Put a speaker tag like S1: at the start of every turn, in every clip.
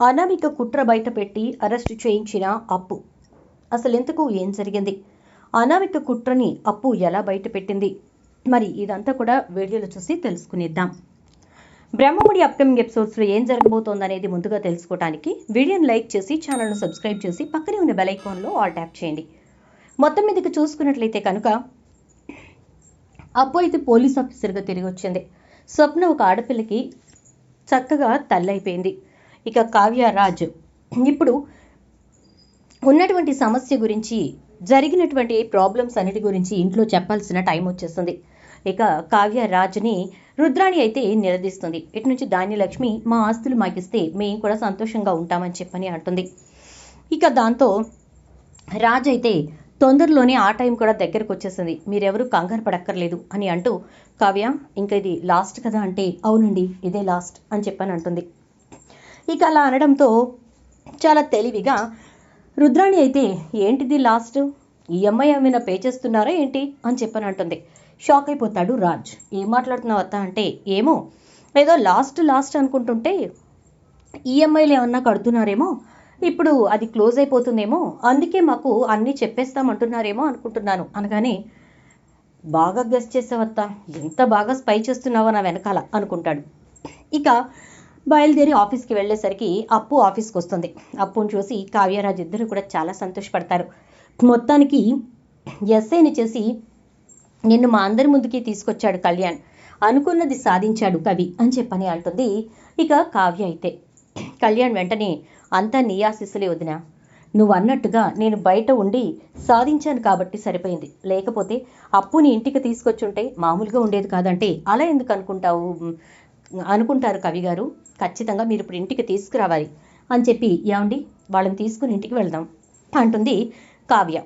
S1: అనామిక కుట్ర బయటపెట్టి అరెస్టు చేయించిన అప్పు. అసలు ఎందుకు? ఏం జరిగింది? అనామిక కుట్రని అప్పు ఎలా బయట పెట్టింది? మరి ఇదంతా కూడా వీడియోలో చూసి తెలుసుకునేద్దాం. బ్రహ్మముడి అప్కమింగ్ ఎపిసోడ్స్లో ఏం జరగబోతోంది అనేది ముందుగా తెలుసుకోవడానికి వీడియోని లైక్ చేసి ఛానల్ను సబ్స్క్రైబ్ చేసి పక్కనే ఉన్న బెల్ ఐకాన్లో ఆల్ ట్యాప్ చేయండి. మొత్తం మీదకి చూసుకున్నట్లయితే కనుక అప్పు అయితే పోలీస్ ఆఫీసర్గా తిరిగి వచ్చింది. స్వప్న ఒక ఆడపిల్లకి చక్కగా తల్లైపోయింది. ఇక కావ్యరాజ్ ఇప్పుడు ఉన్నటువంటి సమస్య గురించి జరిగినటువంటి ప్రాబ్లమ్స్ అన్నిటి గురించి ఇంట్లో చెప్పాల్సిన టైం వచ్చేస్తుంది. ఇక కావ్యరాజ్ని రుద్రాణి అయితే నిలదీస్తుంది. ఇటు నుంచి ధాన్యలక్ష్మి మా ఆస్తులు మాకిస్తే మేము కూడా సంతోషంగా ఉంటామని చెప్పని అంటుంది. ఇక దాంతో రాజు అయితే తొందరలోనే ఆ టైం కూడా దగ్గరకు వచ్చేసింది. మీరెవరూ కంగారు పడక్కర్లేదు అని అంటూ కావ్య ఇంకా ఇది లాస్ట్ కదా అంటే అవునండి ఇదే లాస్ట్ అని చెప్పని అంటుంది. ఇక అలా అనడంతో చాలా తెలివిగా రుద్రాణి అయితే ఏంటిది లాస్ట్? ఈఎంఐ ఏమైనా పే చేస్తున్నారా ఏంటి? అని చెప్పని అంటుంది. షాక్ అయిపోతాడు రాజ్. ఏం మాట్లాడుతున్నావు అత్త అంటే ఏమో ఏదో లాస్ట్ లాస్ట్ అనుకుంటుంటే ఈఎంఐలు ఏమన్నా కడుతున్నారేమో? ఇప్పుడు అది క్లోజ్ అయిపోతుందేమో? అందుకే మాకు అన్నీ చెప్పేస్తామంటున్నారేమో అనుకుంటున్నాను అనగానే బాగా గెస్ చేసావత్తా ఎంత బాగా స్పై చేస్తున్నావో నా వెనకాల అనుకుంటాడు. ఇక బయలుదేరి ఆఫీస్కి వెళ్ళేసరికి అప్పు ఆఫీస్కి వస్తుంది అప్పుని చూసి కావ్యరాజ్ ఇద్దరు కూడా చాలా సంతోషపడతారు. మొత్తానికి ఎస్ఐని చేసి నిన్ను మా అందరి ముందుకి తీసుకొచ్చాడు కళ్యాణ్. అనుకున్నది సాధించాడు కవి అని చెప్పని అంటుంది ఇక కావ్య అయితే. కళ్యాణ్ వెంటనే అంతా నీ ఆశీస్సులే వదిన. నువ్వు అన్నట్టుగా నేను బయట ఉండి సాధించాను కాబట్టి సరిపోయింది. లేకపోతే అప్పుని ఇంటికి తీసుకొచ్చుంటే మామూలుగా ఉండేది కాదంటే అలా ఎందుకు అనుకుంటావు? అనుకుంటారు కవి గారు ఖచ్చితంగా మీరు ఇప్పుడు ఇంటికి తీసుకురావాలి అని చెప్పి ఏమండి? వాళ్ళని తీసుకుని ఇంటికి వెళ్దాం అంటుంది కావ్య.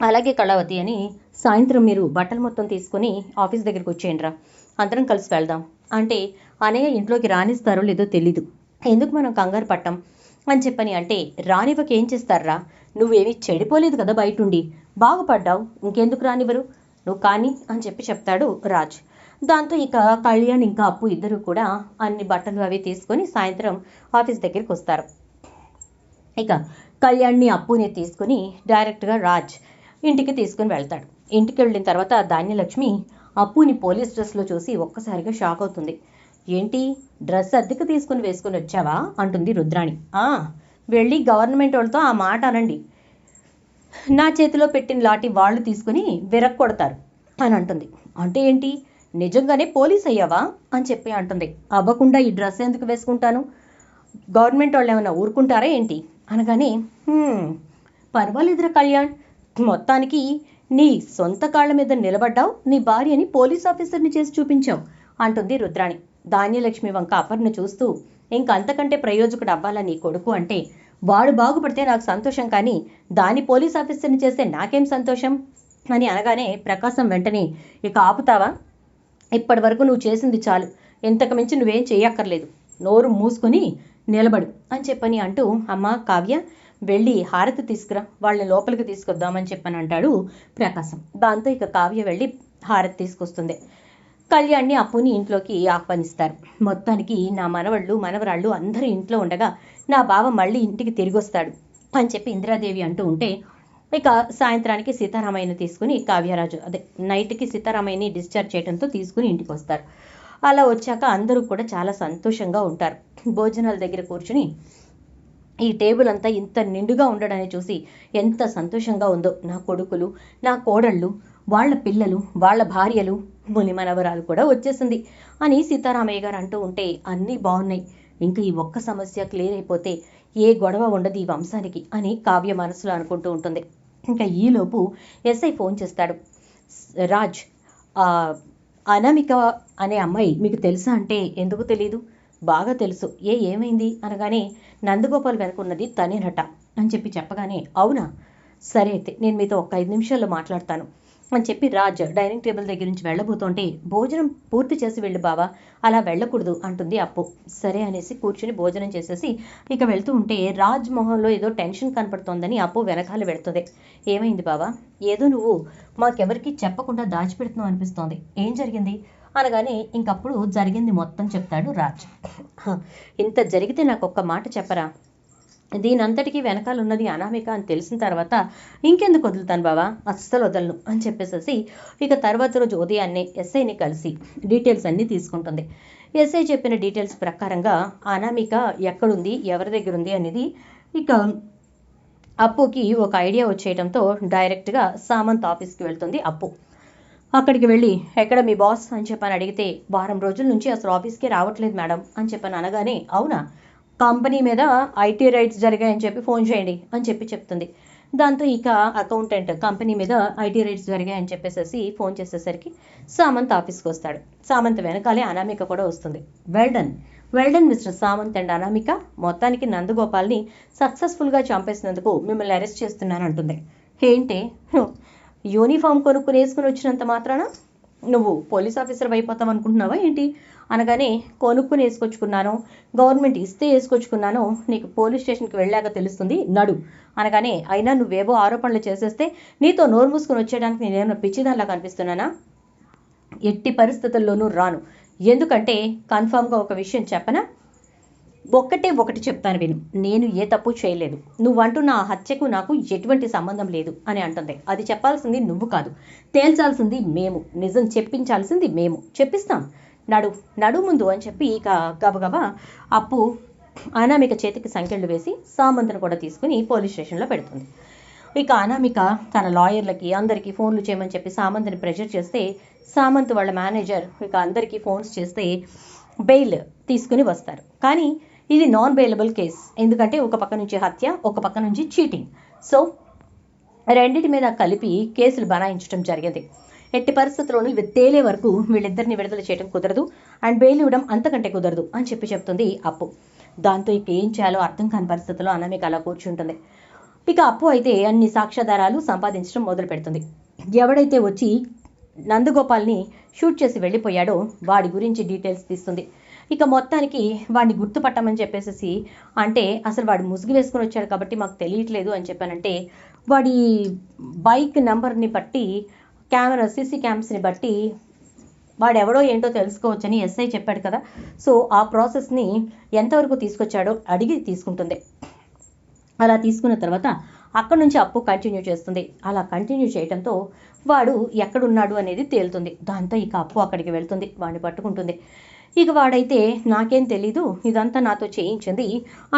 S1: అలాగే కళావతి అని సాయంత్రం మీరు బట్టలు మొత్తం తీసుకొని ఆఫీస్ దగ్గరికి వచ్చేయండి రా. అందరం కలిసి వెళ్దాం. అంటే అనయ్య ఇంట్లోకి రానిస్తారో లేదో తెలీదు. ఎందుకు మనం కంగారు పట్టాం అని చెప్పని అంటే రానివ్వక ఏం చేస్తారా? నువ్వేమీ చెడిపోలేదు కదా బయటుండి బాగుపడ్డావు. ఇంకెందుకు రానివ్వరు? నువ్వు కానీ అని చెప్పి చెప్తాడు రాజ్. దాంతో ఇక కళ్యాణ్ ఇంకా అప్పు ఇద్దరు కూడా అన్ని బట్టలు అవి తీసుకొని సాయంత్రం ఆఫీస్ దగ్గరికి వస్తారు. ఇక కళ్యాణ్ని అప్పుని తీసుకుని డైరెక్ట్గా రాజ్ ఇంటికి తీసుకుని వెళ్తాడు. ఇంటికి వెళ్ళిన తర్వాత ధాన్యలక్ష్మి అప్పుని పోలీస్ డ్రెస్లో చూసి ఒక్కసారిగా షాక్ అవుతుంది. ఏంటి డ్రెస్ అద్దెకు తీసుకుని వేసుకుని వచ్చావా? అంటుంది రుద్రాణి. వెళ్ళి గవర్నమెంట్ వాళ్ళతో ఆ మాట అనండి. నా చేతిలో పెట్టిన లాటి వాళ్ళు తీసుకుని విరక్కొడతారు అని అంటుంది. అంటే ఏంటి? నిజంగానే పోలీస్ అయ్యావా? అని చెప్పి అంటుంది. అవ్వకుండా ఈ డ్రెస్ ఎందుకు వేసుకుంటాను? గవర్నమెంట్ వాళ్ళు ఏమైనా ఊరుకుంటారా ఏంటి? అనగానే పర్వాలేదురా కళ్యాణ్. మొత్తానికి నీ సొంత కాళ్ళ మీద నిలబడ్డావు. నీ భార్యని పోలీస్ ఆఫీసర్ని చేసి చూపించావు అంటుంది రుద్రాణి. ధాన్యలక్ష్మి వంక అపర్ను చూస్తూ ఇంకంతకంటే ప్రయోజకుడు అవ్వాలా నీ కొడుకు అంటే వాడు బాగుపడితే నాకు సంతోషం కానీ దాని పోలీస్ ఆఫీసర్ని చేస్తే నాకేం సంతోషం? అని అనగానే ప్రకాశం వెంటనే ఇక ఆపుతావా? ఇప్పటి వరకు నువ్వు చేసింది చాలు. ఇంతకు మించి నువ్వేం చేయక్కర్లేదు. నోరు మూసుకొని నిలబడు అని చెప్పని అంటూ అమ్మ కావ్య వెళ్ళి హారతి తీసుకురా వాళ్ళని లోపలికి తీసుకొద్దామని చెప్పని అంటాడు ప్రకాశం. దాంతో ఇక కావ్య వెళ్ళి హారతి తీసుకొస్తుంది. కళ్యాణ్ని అప్పుని ఇంట్లోకి ఆహ్వానిస్తారు. మొత్తానికి నా మనవళ్ళు మనవరాళ్ళు అందరూ ఇంట్లో ఉండగా నా బావ మళ్ళీ ఇంటికి తిరిగి వస్తాడు అని చెప్పి ఇందిరాదేవి అంటూ ఉంటే ఇక సాయంత్రానికి సీతారామయ్యని తీసుకుని కావ్యరాజు అదే నైట్కి సీతారామయ్యని డిశ్చార్జ్ చేయడంతో తీసుకుని ఇంటికి వస్తారు. అలా వచ్చాక అందరూ కూడా చాలా సంతోషంగా ఉంటారు. భోజనాల దగ్గర కూర్చుని ఈ టేబుల్ అంతా ఇంత నిండుగా ఉండడాన్ని చూసి ఎంత సంతోషంగా ఉందో. నా కొడుకులు నా కోడళ్ళు వాళ్ళ పిల్లలు వాళ్ళ భార్యలు ముని మనవరాలు కూడా వచ్చేసింది అని సీతారామయ్య గారు అంటూ ఉంటే అన్నీ బాగున్నాయి. ఇంకా ఈ ఒక్క సమస్య క్లియర్ అయిపోతే ఏ గొడవ ఉండదు ఈ వంశానికి అని కావ్య మనసులో అనుకుంటూ ఉంటుంది. ఇంకా ఈలోపు ఎస్ఐ ఫోన్ చేస్తాడు. రాజ్ అనామిక అనే అమ్మాయి మీకు తెలుసా అంటే ఎందుకు తెలీదు? బాగా తెలుసు. ఏ ఏమైంది? అనగానే నందగోపాల్ వెనకున్నది తనేనట అని చెప్పి చెప్పగానే అవునా? సరే అయితే నేను మీతో ఒక ఐదు నిమిషాల్లో మాట్లాడతాను. అని చెప్పి రాజ్ డైనింగ్ టేబుల్ దగ్గర నుంచి వెళ్ళబోతుంటే భోజనం పూర్తి చేసి వెళ్ళు బావా అలా వెళ్ళకూడదు అంటుంది అప్పు. సరే అనేసి కూర్చుని భోజనం చేసేసి ఇక వెళ్తూ ఉంటే రాజ్ మొహంలో ఏదో టెన్షన్ కనపడుతోందని అప్పు వెనకాల వెళుతుంది. ఏమైంది బావా? ఏదో నువ్వు మాకెవరికి చెప్పకుండా దాచిపెడుతున్నావు అనిపిస్తోంది. ఏం జరిగింది? అనగానే ఇంకప్పుడు జరిగింది మొత్తం చెప్తాడు రాజ్. ఇంత జరిగితే నాకు ఒక్క మాట చెప్పరా? దీనంతటికీ వెనకాల ఉన్నది అనామిక అని తెలిసిన తర్వాత ఇంకెందుకు వదులుతాను బావా? అస్సలు వదలను అని చెప్పేసేసి ఇక తర్వాత రోజు ఉదయాన్నే ఎస్ఐని కలిసి డీటెయిల్స్ అన్నీ తీసుకుంటుంది. ఎస్ఐ చెప్పిన డీటెయిల్స్ ప్రకారంగా అనామిక ఎక్కడుంది ఎవరి దగ్గర ఉంది అనేది ఇక అప్పుకి ఒక ఐడియా వచ్చేయడంతో డైరెక్ట్గా సామంత్ ఆఫీస్కి వెళ్తుంది అప్పు. అక్కడికి వెళ్ళి ఎక్కడ మీ బాస్ అని చెప్పని అడిగితే వారం రోజుల నుంచి అసలు ఆఫీస్కి రావట్లేదు మేడం అని చెప్పని అనగానే అవునా? కంపెనీ మీద ఐటీ రైట్స్ జరిగాయని చెప్పి ఫోన్ చేయండి అని చెప్పి చెప్తుంది. దాంతో ఇక అకౌంటెంట్ కంపెనీ మీద ఐటీ రైట్స్ జరిగాయని చెప్పేసేసి ఫోన్ చేసేసరికి సామంత్ ఆఫీస్కి వస్తాడు. సామంత్ వెనకాలే అనామిక కూడా వస్తుంది. Well done. Well done mister Samanth and Anamika మొత్తానికి నందగోపాల్ని సక్సెస్ఫుల్గా చంపేసినందుకు మిమ్మల్ని అరెస్ట్ చేస్తున్నాను అంటుంది ఏంటి యూనిఫామ్ కొనుక్కుని వేసుకుని వచ్చినంత మాత్రాన? నువ్వు పోలీస్ ఆఫీసర్ అయిపోతావు అనుకుంటున్నావా ఏంటి? అనగానే కొనుక్కుని వేసుకొచ్చుకున్నాను. గవర్నమెంట్ ఇస్తే వేసుకొచ్చుకున్నాను. నీకు పోలీస్ స్టేషన్కి వెళ్ళాక తెలుస్తుంది నడు. అనగానే అయినా నువ్వేవో ఆరోపణలు చేసేస్తే నీతో నోరు మూసుకొని వచ్చేయడానికి నేనేమన్నా పిచ్చిదానిలా కనిపిస్తున్నానా? ఎట్టి పరిస్థితుల్లోనూ రాను. ఎందుకంటే కన్ఫామ్గా ఒక విషయం చెప్పనా? ఒక్కటే ఒకటి చెప్తాను విను. నేను ఏ తప్పు చేయలేదు. నువ్వంటున్న ఆ హత్యకు నాకు ఎటువంటి సంబంధం లేదు అని అంటుంది. అది చెప్పాల్సింది నువ్వు కాదు. తేల్చాల్సింది మేము. నిజం చెప్పించాల్సింది మేము. చెప్పిస్తాం. నడు నడు ముందు అని చెప్పి ఇక గబగబా అప్పు అనామిక చేతికి సంఖ్యలు వేసి సామంతను కూడా తీసుకుని పోలీస్ స్టేషన్లో పెడుతుంది. ఇక అనామిక తన లాయర్లకి అందరికీ ఫోన్లు చేయమని చెప్పి సామంత్ని ప్రెషర్ చేస్తే సామంత్ వాళ్ళ మేనేజర్ ఇక అందరికీ ఫోన్స్ చేస్తే బెయిల్ తీసుకుని వస్తారు. కానీ ఇది నాన్ బెయిలబుల్ కేస్. ఎందుకంటే ఒక పక్క నుంచి హత్య ఒక పక్క నుంచి చీటింగ్. సో రెండింటి మీద కలిపి కేసులు బనాయించడం జరిగింది. ఎట్టి పరిస్థితుల్లోనూ ఇవి తేలే వరకు వీళ్ళిద్దరిని విడుదల చేయడం కుదరదు అండ్ బెయిల్ ఇవ్వడం అంతకంటే కుదరదు అని చెప్పి చెప్తుంది అప్పు. దాంతో ఇక ఏం చేయాలో అర్థం కాని పరిస్థితుల్లో అనామిక అలా కూర్చుంటుంది. ఇక అప్పు అయితే అన్ని సాక్ష్యాధారాలు సంపాదించడం మొదలు పెడుతుంది. ఎవడైతే వచ్చి నందగోపాల్ని షూట్ చేసి వెళ్ళిపోయాడో వాడి గురించి డీటెయిల్స్ తీస్తుంది. ఇక మొత్తానికి వాడిని గుర్తుపట్టమని చెప్పేసి అంటే అసలు వాడు ముసుగు వేసుకుని వచ్చాడు కాబట్టి మాకు తెలియట్లేదు అని చెప్పానంటే వాడి బైక్ నెంబర్ని బట్టి కెమెరా సీసీ క్యామ్స్ని బట్టి వాడెవడో ఏంటో తెలుసుకోవచ్చని ఎస్ఐ చెప్పాడు కదా. సో ఆ ప్రాసెస్ని ఎంతవరకు తీసుకొచ్చాడో అడిగి తీసుకుంటుంది. అలా తీసుకున్న తర్వాత అక్కడ నుంచి అప్పు కంటిన్యూ చేస్తుంది. అలా కంటిన్యూ చేయడంతో వాడు ఎక్కడున్నాడు అనేది తేలుతుంది. దాంతో ఇక అప్పు అక్కడికి వెళ్తుంది. వాడిని పట్టుకుంటుంది. ఇక వాడైతే నాకేం తెలీదు ఇదంతా నాతో చేయించింది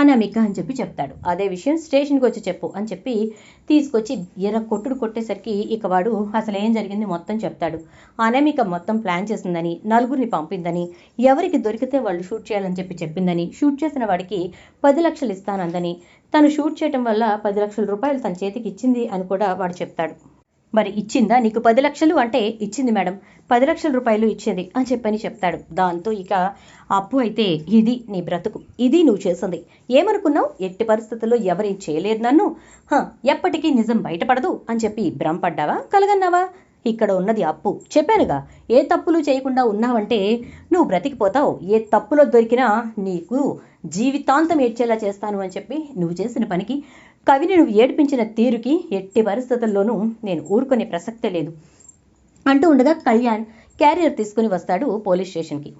S1: అనామిక అని చెప్పి చెప్తాడు. అదే విషయం స్టేషన్కి వచ్చి చెప్పు అని చెప్పి తీసుకొచ్చి ఎర్ర కొట్టుడు కొట్టేసరికి ఇక వాడు అసలు ఏం జరిగింది మొత్తం చెప్తాడు. అనామిక మొత్తం ప్లాన్ చేసిందని నలుగురిని పంపిందని ఎవరికి దొరికితే వాళ్ళు షూట్ చేయాలని చెప్పి చెప్పిందని షూట్ చేసిన వాడికి పది లక్షలు ఇస్తానందని తను షూట్ చేయటం వల్ల పది లక్షల రూపాయలు తన చేతికి ఇచ్చింది అని కూడా వాడు చెప్తాడు. మరి ఇచ్చిందా? నీకు పది లక్షలు అంటే ఇచ్చింది మేడం. పది లక్షల రూపాయలు ఇచ్చింది అని చెప్పని చెప్తాడు. దాంతో ఇక అప్పు అయితే ఇది నీ బ్రతుకు. ఇది నువ్వు చేసింది. ఏమనుకున్నావు? ఎట్టి పరిస్థితుల్లో ఎవరేం చేయలేరు నన్ను. ఎప్పటికీ నిజం బయటపడదు అని చెప్పి భ్రమపడ్డావా? కలగన్నావా? ఇక్కడ ఉన్నది అప్పు. చెప్పానుగా ఏ తప్పులు చేయకుండా ఉన్నావంటే నువ్వు బ్రతికిపోతావు. ఏ తప్పులో దొరికినా నీకు జీవితాంతం ఏడ్చేలా చేస్తాను అని చెప్పి నువ్వు చేసిన పనికి కవిని నువ్వు ఏడిపించిన తీరుకి ఎట్టి పరిస్థితుల్లోనూ నేను ఊరుకునే ప్రసక్తే లేదు. అంటూ ఉండగా కళ్యాణ్ క్యారియర్ తీసుకుని వస్తాడు పోలీస్ స్టేషన్కి.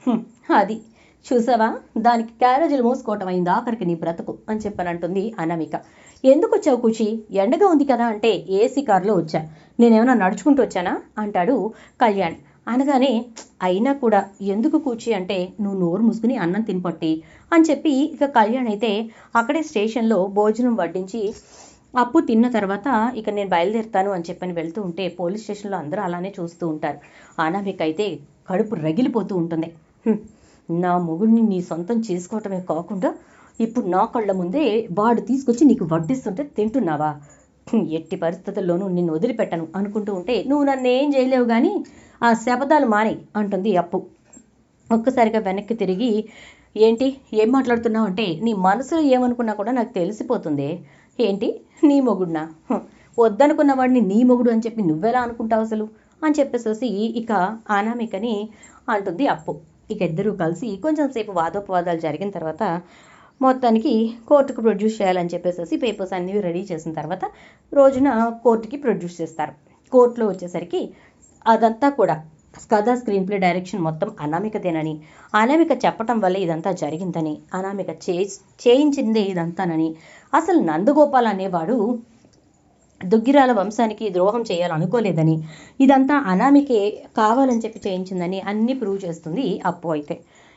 S1: అది. చూసావా? దానికి క్యారేజీలు మోసుకోవటం అయింది ఆఖరికి నీ బ్రతుకు అని చెప్పనంటుంది అనమిక. అనామిక ఎందుకు వచ్చావు కూచి? ఎండగా ఉంది కదా అంటే ఏసీ కారులో వచ్చా. నేనేమైనా నడుచుకుంటూ వచ్చానా? అంటాడు కళ్యాణ్. అనగానే అయినా కూడా ఎందుకు కూర్చి అంటే నువ్వు నోరు మూసుకుని అన్నం తినపట్టి అని చెప్పి ఇక కళ్యాణ్ అయితే అక్కడే స్టేషన్లో భోజనం వడ్డించి అప్పు తిన్న తర్వాత ఇక నేను బయలుదేరుతాను అని చెప్పని వెళ్తూ ఉంటే పోలీస్ స్టేషన్లో అందరూ అలానే చూస్తూ ఉంటారు. అనామికైతే కడుపు రగిలిపోతూ ఉంటుంది. నా మొగుడిని నీ సొంతం చేసుకోవటమే కాకుండా ఇప్పుడు నా కళ్ళ ముందే వాడు తీసుకొచ్చి నీకు వడ్డిస్తుంటే తింటున్నావా? ఎట్టి పరిస్థితుల్లోనూ నిన్ను వదిలిపెట్టను అనుకుంటూ ఉంటే నువ్వు నన్ను ఏం చేయలేవు కానీ ఆ శపథాలు మానే అంటుంది అప్పు. ఒక్కసారిగా వెనక్కి తిరిగి ఏంటి? ఏం మాట్లాడుతున్నావు అంటే నీ మనసులో ఏమనుకున్నా కూడా నాకు తెలిసిపోతుంది. ఏంటి? నీ మొగుడునా? వద్దనుకున్న వాడిని నీ మొగుడు అని చెప్పి నువ్వెలా అనుకుంటావు అసలు? అని చెప్పేసి ఇక అనామికని అంటుంది అప్పు. ఇక ఇద్దరూ కలిసి కొంచెం సేపు వాదోపవాదాలు జరిగిన తర్వాత మొత్తానికి కోర్టుకు ప్రొడ్యూస్ చేయాలని చెప్పేసి పేపర్స్ అన్నీ రెడీ చేసిన తర్వాత రోజున కోర్టుకి ప్రొడ్యూస్ చేస్తారు. కోర్టులో వచ్చేసరికి అదంతా కూడా కథ స్క్రీన్ ప్లే డైరెక్షన్ మొత్తం అనామికదేనని అనామిక చెప్పటం వల్ల ఇదంతా జరిగిందని అనామిక చే చేయించిందే ఇదంతానని. అసలు నందగోపాల్ అనేవాడు దుగ్గిరాల వంశానికి ద్రోహం చేయాలనుకోలేదని ఇదంతా అనామికే కావాలని చెప్పి చేయించిందని అన్ని ప్రూవ్ చేస్తుంది అప్పు అయితే.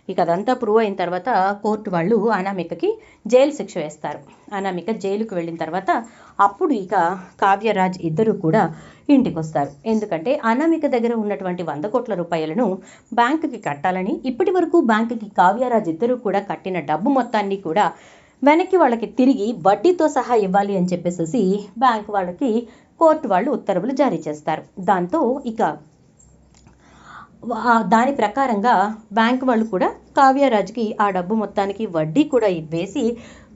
S1: ఇక అదంతా ప్రూవ్ అయిన తర్వాత కోర్టు వాళ్ళు అనామికకి జైలు శిక్ష వేస్తారు. అనామిక జైలుకు వెళ్ళిన తర్వాత అప్పుడు ఇక కావ్యరాజ్ ఇద్దరు కూడా ఇంటికి వస్తారు ఎందుకంటే అనామిక దగ్గర ఉన్నటువంటి వంద కోట్ల రూపాయలను బ్యాంకుకి కట్టాలని ఇప్పటి వరకు బ్యాంకుకి కావ్యరాజ్ ఇద్దరు కూడా కట్టిన డబ్బు మొత్తాన్ని కూడా వెనక్కి వాళ్ళకి తిరిగి వడ్డీతో సహా ఇవ్వాలి అని చెప్పేసి బ్యాంక్ వాళ్ళకి కోర్టు వాళ్ళు ఉత్తర్వులు జారీ చేస్తారు. దాంతో ఇక దాని ప్రకారంగా బ్యాంక్ వాళ్ళు కూడా కావ్యరాజుకి ఆ డబ్బు మొత్తానికి వడ్డీ కూడా వేసి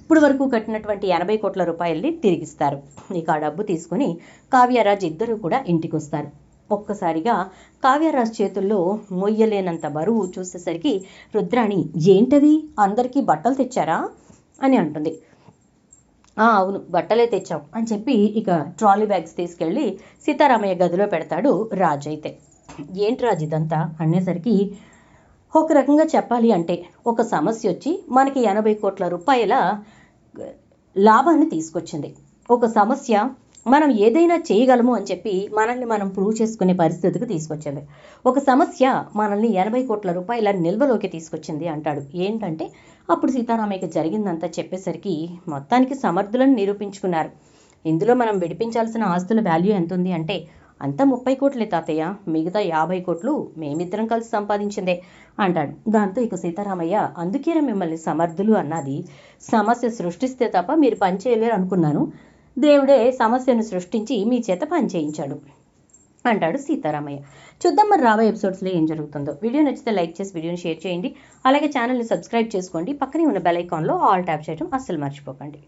S1: ఇప్పుడు వరకు కట్టినటువంటి ఎనభై కోట్ల రూపాయల్ని తిరిగిస్తారు. ఇక ఆ డబ్బు తీసుకొని కావ్యరాజ్ ఇద్దరు కూడా ఇంటికి వస్తారు ఒక్కసారిగా కావ్యరాజ్ చేతుల్లో మొయ్యలేనంత బరువు చూసేసరికి రుద్రాణి ఏంటది? అందరికీ బట్టలు తెచ్చారా? అని అంటుంది. "ఆ, అవును బట్టలే తెచ్చాం అని చెప్పి ఇక ట్రాలీ బ్యాగ్స్ తీసుకెళ్ళి సీతారామయ్య గదిలో పెడతాడు రాజు అయితే. ఏంటి రాజు ఇదంతా? అనేసరికి ఒక రకంగా చెప్పాలి అంటే ఒక సమస్య వచ్చి మనకి ఎనభై కోట్ల రూపాయల లాభాన్ని తీసుకొచ్చింది. ఒక సమస్య మనం ఏదైనా చేయగలము అని చెప్పి మనల్ని మనం ప్రూవ్ చేసుకునే పరిస్థితికి తీసుకొచ్చింది. ఒక సమస్య మనల్ని ఎనభై కోట్ల రూపాయల నిల్వలోకి తీసుకొచ్చింది అంటాడు. ఏంటంటే అప్పుడు సీతారామయ్యకి జరిగిందంతా చెప్పేసరికి మొత్తానికి సమర్థులను నిరూపించుకున్నారు. ఇందులో మనం విడిపించాల్సిన ఆస్తుల వాల్యూ ఎంత ఉంది అంటే అంతా ముప్పై కోట్లే తాతయ్య మిగతా యాభై కోట్లు మేమిద్దరం కలిసి సంపాదించిందే అంటాడు. దాంతో ఇక సీతారామయ్య అందుకేరా మిమ్మల్ని సమర్థులు అన్నది సమస్య సృష్టిస్తే తప్ప మీరు పని చేయలేరు అనుకున్నాను. దేవుడే సమస్యను సృష్టించి మీ చేత పని చేయించాడు అంటాడు సీతారామయ్య. చూద్దాం మరి రాబోయే ఎపిసోడ్స్లో ఏం జరుగుతుందో. వీడియో నచ్చితే లైక్ చేసి వీడియోని షేర్ చేయండి. అలాగే ఛానల్ని సబ్స్క్రైబ్ చేసుకోండి. పక్కనే ఉన్న బెల్ ఐకాన్లో ఆల్ ట్యాప్ చేయడం అస్సలు మర్చిపోకండి.